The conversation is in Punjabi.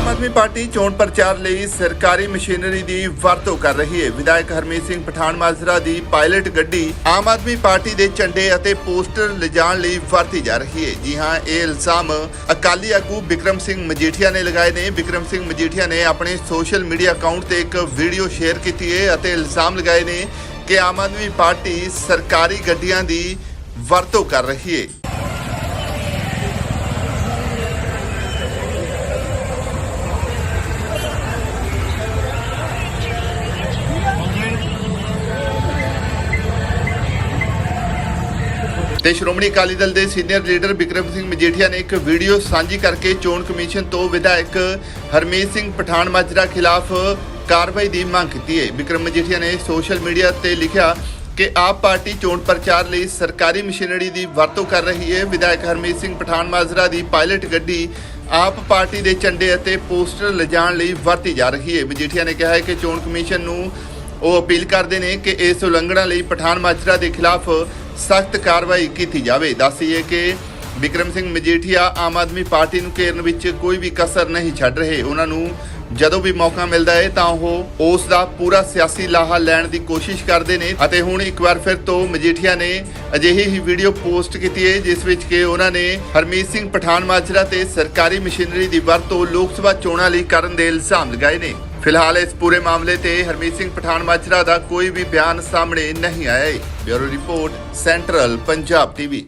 ਆਮ ਆਦਮੀ ਪਾਰਟੀ ਚੋਣ ਪ੍ਰਚਾਰ ਲਈ ਸਰਕਾਰੀ ਮਸ਼ੀਨਰੀ ਦੀ ਵਰਤੋਂ ਕਰ ਰਹੀ ਹੈ। ਵਿਧਾਇਕ ਹਰਮੀਤ ਸਿੰਘ ਪਠਾਨ ਮਾਜਰਾ ਦੀ ਪਾਇਲਟ ਗੱਡੀ ਆਮ ਆਦਮੀ ਪਾਰਟੀ ਦੇ ਝੰਡੇ ਅਤੇ ਪੋਸਟਰ ਲਿਜਾਣ ਲਈ ਵਰਤੀ ਜਾ ਰਹੀ ਹੈ। ਜੀ ਹਾਂ, ਇਹ ਇਲਜ਼ਾਮ ਅਕਾਲੀ ਆਗੂ ਵਿਕਰਮ ਸਿੰਘ ਮਜੀਠੀਆ ਨੇ ਲਗਾਏ ਨੇ। ਵਿਕਰਮ ਸਿੰਘ ਮਜੀਠੀਆ ਨੇ ਆਪਣੇ ਸੋਸ਼ਲ ਮੀਡੀਆ ਅਕਾਊਂਟ ਤੇ ਇੱਕ ਵੀਡੀਓ ਸ਼ੇਅਰ ਕੀਤੀ ਹੈ ਅਤੇ ਇਲਜ਼ਾਮ ਲਗਾਏ ਨੇ ਕਿ ਆਮ ਆਦਮੀ ਪਾਰਟੀ ਸਰਕਾਰੀ ਗੱਡੀਆਂ ਦੀ ਵਰਤੋਂ ਕਰ ਰਹੀ ਹੈ। ਤੇ ਸ਼੍ਰੋਮਣੀ ਅਕਾਲੀ ਦਲ ਦੇ ਸੀਨੀਅਰ ਲੀਡਰ ਬਿਕਰਮ ਸਿੰਘ ਮਜੀਠੀਆ ਨੇ ਇੱਕ ਵੀਡੀਓ ਸਾਂਝੀ ਕਰਕੇ ਚੋਣ ਕਮਿਸ਼ਨ ਤੋਂ ਵਿਧਾਇਕ ਹਰਮੀਤ ਸਿੰਘ ਪਠਾਨ ਮਾਜਰਾ ਖਿਲਾਫ ਕਾਰਵਾਈ ਦੀ ਮੰਗ ਕੀਤੀ ਹੈ। ਬਿਕਰਮ ਮਜੀਠੀਆ ਨੇ ਸੋਸ਼ਲ ਮੀਡੀਆ ਤੇ ਲਿਖਿਆ ਕਿ ਆਪ ਪਾਰਟੀ ਚੋਣ ਪ੍ਰਚਾਰ ਲਈ ਸਰਕਾਰੀ ਮਸ਼ੀਨਰੀ ਦੀ ਵਰਤੋਂ ਕਰ ਰਹੀ ਹੈ। ਵਿਧਾਇਕ ਹਰਮੀਤ ਸਿੰਘ ਪਠਾਨ ਮਾਜਰਾ ਦੀ ਪਾਇਲਟ ਗੱਡੀ ਆਪ ਪਾਰਟੀ ਦੇ ਝੰਡੇ ਅਤੇ ਪੋਸਟਰ ਲਿਜਾਣ ਲਈ ਵਰਤੀ ਜਾ ਰਹੀ ਹੈ। ਮਜੀਠੀਆ ਨੇ ਕਿਹਾ ਹੈ ਕਿ ਚੋਣ ਕਮਿਸ਼ਨ ਨੂੰ ਉਹ ਅਪੀਲ ਕਰਦੇ ਨੇ ਕਿ ਇਸ ਉਲੰਘਣਾ ਲਈ ਪਠਾਨ ਮਾਜਰਾ ਦੇ ਖਿਲਾਫ ਸਖਤ ਕਾਰਵਾਈ ਕੀਤੀ ਜਾਵੇ। ਦੱਸੀਏ ਕਿ ਵਿਕਰਮ ਸਿੰਘ ਮਜੀਠੀਆ ਆਮ ਆਦਮੀ ਪਾਰਟੀ ਨੂੰ ਘੇਰਨ ਵਿੱਚ ਕੋਈ ਵੀ ਕਸਰ ਨਹੀਂ ਛੱਡ ਰਹੇ। ਉਹਨਾਂ ਨੂੰ ਜਦੋਂ ਵੀ ਮੌਕਾ ਮਿਲਦਾ ਹੈ ਤਾਂ ਉਹ ਉਸ ਦਾ ਪੂਰਾ ਸਿਆਸੀ ਲਾਹਾ ਲੈਣ ਦੀ ਕੋਸ਼ਿਸ਼ ਕਰਦੇ ਨੇ ਅਤੇ ਹੁਣ ਇੱਕ ਵਾਰ ਫਿਰ ਤੋਂ ਮਜੀਠੀਆ ਨੇ ਅਜਿਹੀ ਹੀ ਵੀਡੀਓ ਪੋਸਟ ਕੀਤੀ ਹੈ, ਜਿਸ ਵਿੱਚ ਕਿ ਉਹਨਾਂ ਨੇ ਹਰਮੀਤ ਸਿੰਘ ਪਠਾਨ ਮਾਜਰਾ ਤੇ ਸਰਕਾਰੀ ਮਸ਼ੀਨਰੀ ਦੀ ਵਰਤੋਂ ਲੋਕ ਸਭਾ ਚੋਣਾਂ ਲਈ ਕਰਨ ਦੇ ਇਲਜ਼ਾਮ ਲਗਾਏ ਨੇ। ਫਿਲਹਾਲ ਇਸ ਪੂਰੇ ਮਾਮਲੇ ਤੇ ਹਰਮੀਤ ਸਿੰਘ ਪਠਾਨ ਮਾਜਰਾ ਦਾ ਕੋਈ ਵੀ ਬਿਆਨ ਸਾਹਮਣੇ ਨਹੀਂ ਆਇਆ ਹੈ। Bureau report, central Punjab TV.